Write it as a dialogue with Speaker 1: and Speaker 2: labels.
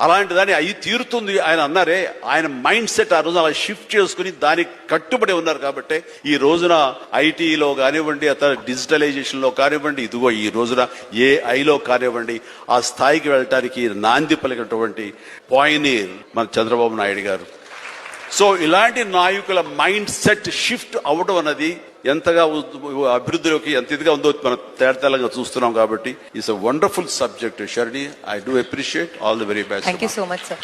Speaker 1: అలాంటి దాన్ని అయి తీరుతుంది. ఆయన అన్నారే ఆయన మైండ్ సెట్ ఆ రోజున అలా షిఫ్ట్ చేసుకుని దానికి కట్టుబడి ఉన్నారు కాబట్టి ఈ రోజున ఐటీలో కానివ్వండి అతను డిజిటలైజేషన్లో కానివ్వండి ఇదిగో ఈ రోజున ఏ ఐలో కానివ్వండి ఆ స్థాయికి వెళ్ళటానికి నాంది పలికినటువంటి పాయినీర్ మన చంద్రబాబు నాయుడు గారు. సో ఇలాంటి నాయకుల మైండ్ సెట్ షిఫ్ట్ అవడం అన్నది ఎంతగా అభివృద్ధిలోకి ఎంత ఇదిగా ఉందో మనం తేడతెల్లంగా చూస్తున్నాం కాబట్టి it's a wonderful subject షర్ణి I do appreciate all the very best
Speaker 2: thank you so much sir